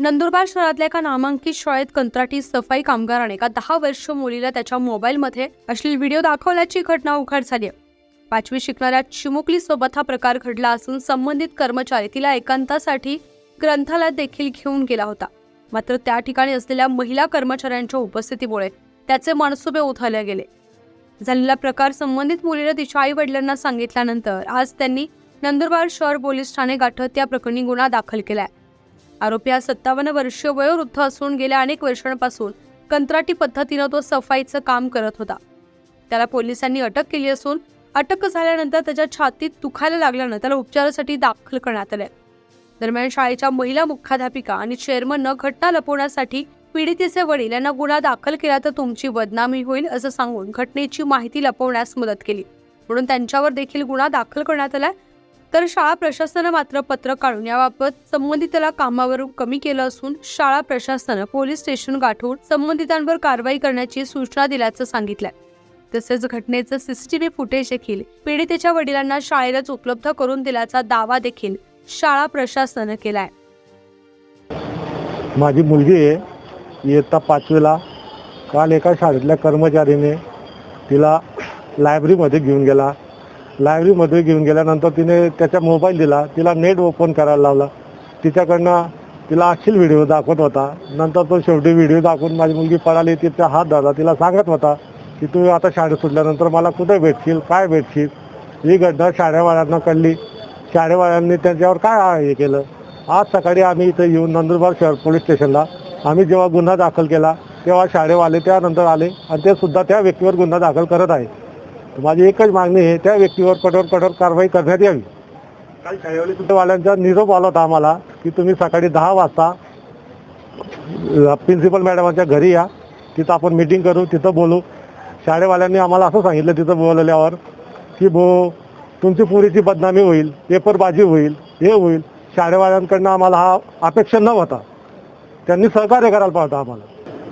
नंदुरबार शहरातल्या एका नामांकित शाळेत कंत्राटी सफाई कामगाराने एका दहा वर्ष मुलीला त्याच्या मोबाईलमध्ये अश्लील व्हिडिओ दाखवल्याची घटना उघड झाली आहे. पाचवी शिकणाऱ्या चिमुकली सोबत हा प्रकार घडला असून संबंधित कर्मचारी तिला एकांतासाठी ग्रंथालयात देखील घेऊन गेला होता. मात्र त्या ठिकाणी असलेल्या महिला कर्मचाऱ्यांच्या उपस्थितीमुळे त्याचे मनसुबे उथळले गेले. झालेला प्रकार संबंधित मुलीने तिच्या आई वडिलांना सांगितल्यानंतर आज त्यांनी नंदुरबार शहर पोलीस ठाणे गाठत त्या प्रकरणी गुन्हा दाखल केलाय. आरोपी हा सत्तावन्न वर्षीय वयोवृद्ध असून गेल्या अनेक वर्षांपासून कंत्राटी पद्धतीनं तो सफाईचं काम करत होता. त्याला पोलिसांनी अटक केली असून अटक झाल्यानंतर त्याच्या छातीत दुखायला लागल्यानं त्याला उपचारासाठी दाखल करण्यात आलंय. दरम्यान शाळेच्या महिला मुख्याध्यापिका आणि चेअरमननं घटना लपवण्यासाठी पीडितेचे वडील यांना गुन्हा दाखल केला तर तुमची बदनामी होईल असं सांगून घटनेची माहिती लपवण्यास मदत केली. म्हणून त्यांच्यावर देखील गुन्हा दाखल करण्यात आलाय. तर शाळा प्रशासनानं मात्र पत्र काढून याबाबत संबंधिताला कामावरून कमी केलं असून शाळा प्रशासनानं पोलीस स्टेशन गाठून संबंधितांवर कारवाई करण्याची सूचना दिल्याचं सांगितलंय. तसेच घटनेचं सीसीटीव्ही फुटेज देखील पीडितेच्या वडिलांना शाळेलाच उपलब्ध करून दिल्याचा दावा देखील शाळा प्रशासनानं केलाय. माझी मुलगी आहे. इयत्ता पाचवीला. काल एका शाळेतल्या कर्मचारीने तिला लायब्ररीमध्ये घेऊन गेला. लायब्ररीमध्ये घेऊन गेल्यानंतर तिने त्याचा मोबाईल दिला. तिला नेट ओपन करायला लावला. तिच्याकडनं तिला अखिल व्हिडिओ दाखवत होता. नंतर तो शेवटी व्हिडिओ दाखवून माझी मुलगी पळाली. तिचा हात धरला. तिला सांगत होता की तू आता शाळेत सुटल्यानंतर मला कुठे भेटशील? काय भेटशील? ही घटना शाळेवाल्यांना कळली. शाळेवाल्यांनी त्यांच्यावर काय हे केलं? आज सकाळी आम्ही इथं येऊन नंदुरबार शहर पोलीस स्टेशनला आम्ही जेव्हा गुन्हा दाखल केला तेव्हा शाळेवाले त्यानंतर आले आणि ते सुद्धा त्या व्यक्तीवर गुन्हा दाखल करत आहे माझी एकच मागणी आहे त्या व्यक्तीवर कठोर कठोर कारवाई करण्यात यावी. वाल्यांचा निरोप आला होता आम्हाला की तुम्ही सकाळी दहा वाजता प्रिन्सिपल मॅडमांच्या घरी या तिथं आपण मिटिंग करू तिथं बोलू. शाळेवाल्यांनी आम्हाला असं सांगितलं तिथं बोलवल्यावर की भो तुमची पुरीची बदनामी होईल पेपरबाजी होईल हे होईल. शाळेवाल्यांकडनं आम्हाला हा अपेक्षा न होता त्यांनी सहकार्य करायला पाहिजे आम्हाला.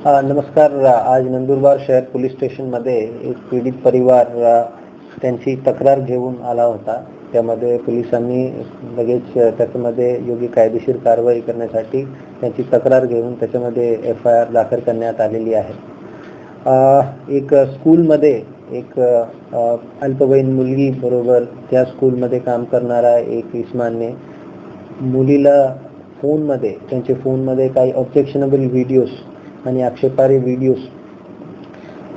नमस्कार आज नंदुरबार शहर पोलीस स्टेशनमध्ये एक पीडित परिवार त्यांची तक्रार घेऊन आला होता. त्यामध्ये पोलिसांनी लगेच त्याच्यामध्ये योग्य कायदेशीर कारवाई करण्यासाठी त्यांची तक्रार घेऊन त्याच्यामध्ये एफ आय आर दाखल करण्यात आलेली आहे. एक स्कूलमध्ये एक अल्पवयीन मुलगी बरोबर त्या स्कूलमध्ये काम करणारा एक इस्मानने मुलीला फोनमध्ये त्यांच्या फोनमध्ये काही ऑब्जेक्शनेबल व्हिडिओज आणि आक्षेपारे व्हिडिओज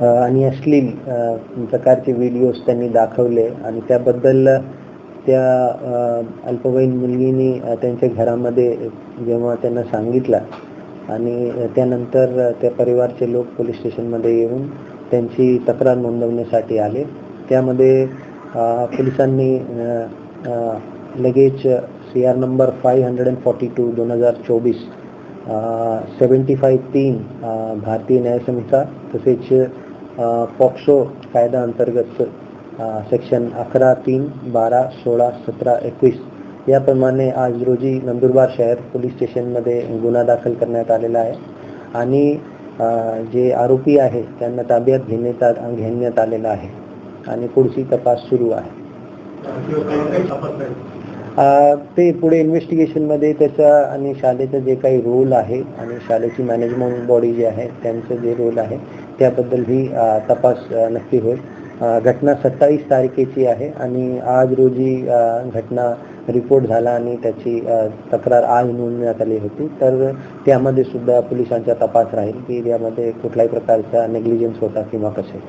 आणि अश्लील प्रकारचे व्हिडिओज त्यांनी दाखवले. आणि त्याबद्दल त्या अल्पवयीन मुलगीने त्यांच्या घरामध्ये जेव्हा त्यांना सांगितलं आणि त्यानंतर त्या परिवारचे लोक पोलीस स्टेशनमध्ये येऊन त्यांची तक्रार नोंदवण्यासाठी आले. त्यामध्ये पोलिसांनी लगेच C R number five hundred and forty two दोन हजार चोवीस सेवन्टी फाईव्ह तीन भारतीय भारतीय न्यायसंहिता तसेच पॉक्सो कायदा अंतर्गत सेक्शन अकरा तीन बारा सोळा सतरा एकवीस याप्रमाणे आज रोजी नंदुरबार शहर पोलीस स्टेशनमध्ये गुन्हा दाखल करण्यात आलेला आहे. आणि जे आरोपी आहे त्यांना ताब्यात घेण्यात घेण्यात आलेला आहे. आणि पुढची तपास सुरू आहे. ते पुढे इन्व्हेस्टिगेशनमध्ये त्याचा आणि शाळेचा जे काही रोल आहे आणि शाळेची मॅनेजमेंट बॉडी जी आहे त्यांचं जे रोल आहे त्याबद्दल ही तपास नक्की होईल. घटना सत्तावीस तारखेची आहे आणि आज रोजी घटना रिपोर्ट झाला आणि त्याची तक्रार आज नोंदण्यात आली होती. तर त्यामध्ये सुद्धा पोलिसांचा तपास राहील की यामध्ये कुठल्याही प्रकारचा नेग्लिजन्स होता किंवा कसे.